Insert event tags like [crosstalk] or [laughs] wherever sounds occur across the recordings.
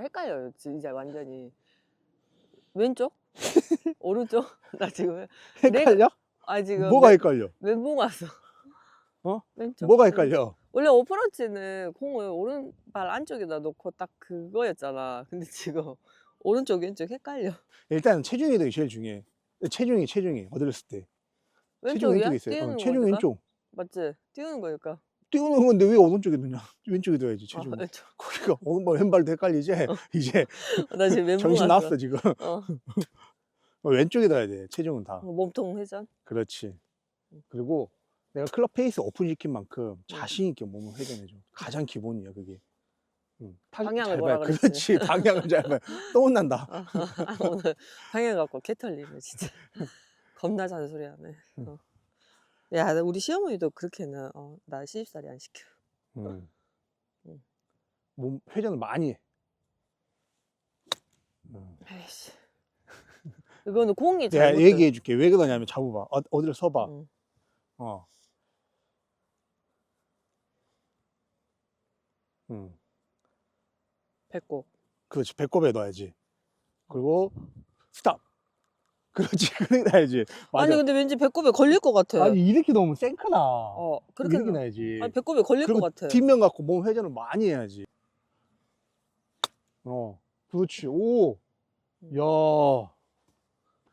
헷갈려요 진짜 완전히 왼쪽 [laughs] 오른쪽 나 지금 헷갈려? 아 지금 뭐가 멘- 헷갈려? 멘붕 왔어 어? 왼쪽 뭐가 헷갈려? 원래 어프로치는 공을 오른발 안쪽에다 놓고 딱 그거였잖아 근데 지금 오른쪽 왼쪽 헷갈려 일단 체중이 제일 중요해. 체중이 체중이 어렸을 때. 체중 왼쪽이야? 왼쪽에 있어요. 어, 거 체중? 왼쪽. 맞지? 띄우는 거니까 띄우는 건데 왜 오른쪽에 두냐? [laughs] 왼쪽에 아, 체중. 왼쪽 거기가 오른발 왼발도 헷갈리지. [laughs] 이제 나 지금 멘붕 정신 왔어 나왔어 지금. 어. [laughs] 어, 왼쪽에 둬야 돼. 체중은 다. 어, 몸통 회전 그렇지. 음. 그리고 내가 클럽 페이스 오픈 시킨 만큼 자신 있게 몸을 회전해줘. 가장 기본이야 그게. 응. 타- 방향을 잘 뭐라. 그랬지? 그렇지. 방향을 잘 봐. 또 혼난다. 아, 아, 오늘 방향 갖고 개털리네 진짜 겁나 잔소리하네 응. 어. 야나 우리 시어머니도 그렇게는 어, 나 시집살이 안 시켜 응. [laughs] 응. 몸 회전을 많이 해. 응. 에이씨 이거는 공이 내가 잘못 얘기해 줄게. 왜 그러냐면 잡아봐. 어, 어디를 서봐. 응. 어. 응. 배꼽 그렇지. 배꼽에 넣어야지. 그리고 스탑. 그렇지. [laughs] 그렇게 놔야지. 맞아. 아니 근데 왠지 배꼽에 걸릴 것 같아 아니, 이렇게 넣으면 생크나. 어 그렇게 이렇게 나- 놔야지. 아니 배꼽에 걸릴 것 그리고 같아 뒷면 갖고 몸 회전을 많이 해야지. 어. 그렇지. 오. 음. 야.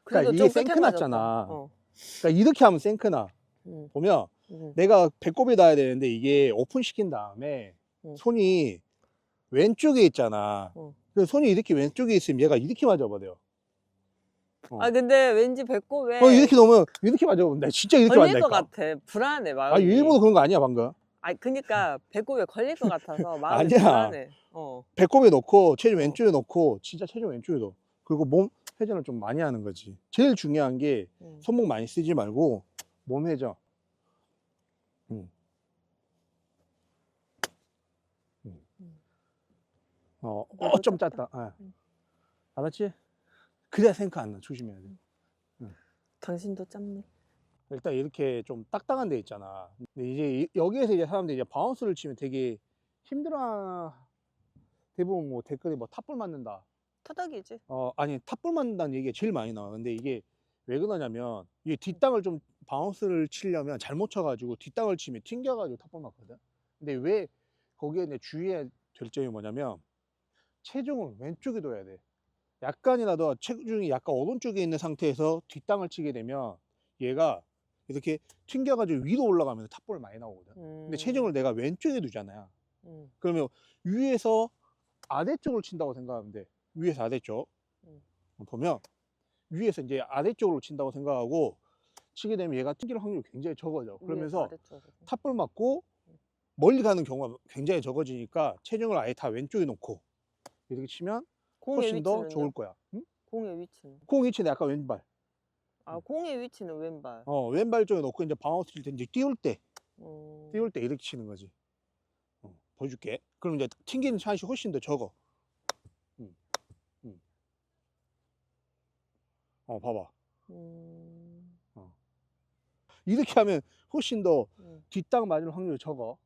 그래도 이게 좀 세게 생크 맞았다. 났잖아. 어. 그러니까 이렇게 하면 생크나. 응, 보면 응. 내가 배꼽에 놔야 되는데 이게 오픈 시킨 다음에 응. 손이 왼쪽에 있잖아. 응. 그래서 손이 이렇게 왼쪽에 있으면 얘가 이렇게 맞아버려. 어. 아 근데 왠지 배꼽에 어, 이렇게 놓으면 이렇게 맞아본다. 진짜 이렇게 걸릴 것 맞다니까. 같아 불안해 아, 마음이 일부러 그런 거 아니야, 방금. 아니 그니까 배꼽에 걸릴 것 같아서 [laughs] 마음이 아니야. 불안해 어. 배꼽에 놓고 체중 왼쪽에 놓고 진짜 체중 왼쪽에 넣어. 그리고 몸 회전을 좀 많이 하는 거지. 제일 중요한 게 응. 손목 많이 쓰지 말고 몸 회전. 음. 음. 어, 어, 좀. 짧다. 아. 음. 알았지? 그래야 생각 안 나. 조심해야 돼. 당신도 짧네 일단 이렇게 좀 딱딱한 데 있잖아. 근데 이제 이- 여기에서 이제 사람들이 이제 바운스를 치면 되게 힘들어. 대부분 뭐 댓글에 뭐 탑볼 맞는다. 타닥이지 어, 아니, 탑볼 맞는다는 얘기가 제일 많이 나와. 근데 이게 왜 그러냐면, 이게 뒷땅을 좀 바운스를 치려면 잘못 쳐가지고 뒷땅을 치면 튕겨가지고 탑볼 맞거든. 근데 왜 거기에 내 주의해야 될 점이 뭐냐면, 체중을 왼쪽에 둬야 돼. 약간이라도 체중이 약간 오른쪽에 있는 상태에서 뒷땅을 치게 되면 얘가 이렇게 튕겨가지고 위로 올라가면 탑볼 많이 나오거든. 음. 근데 체중을 내가 왼쪽에 두잖아요. 음. 그러면 위에서 아래쪽으로 친다고 생각하면 돼. 위에서 아래쪽. 음. 보면 위에서 이제 아래쪽으로 친다고 생각하고 치게 되면 얘가 튕길 확률이 굉장히 적어져. 그러면서. 탑볼 맞고 멀리 가는 경우가 굉장히 적어지니까 체중을 아예 다 왼쪽에 놓고 이렇게 치면 훨씬 더? 좋을 거야. 응? 공의 위치는 공 위치는 약간 왼발. 아 공의 위치는 왼발 어, 왼발 쪽에 놓고 이제 바운스 칠때 이제 띄울 때, 음. 띄울 때 이렇게 치는 거지. 어, 보여줄게. 그럼 이제 튕기는 샷이 훨씬 더 적어. 음, 음. 어, 봐봐. 음. 이렇게 하면 훨씬 더 음. 뒷땅 맞을 확률이 적어.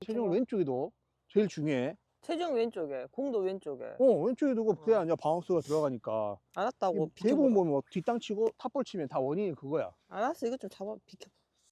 체중을 적어? 왼쪽에 둬. 제일 중요해. 체중 왼쪽에 공도 왼쪽에 어, 왼쪽에 두고 그래야 어. 이제 바운스가 들어가니까. 알았다고 이 비켜봐 대부분 보면 뭐 뒷땅 치고 탑볼 치면 다 원인이 그거야. 알았어 이거 좀 잡아 비켜봐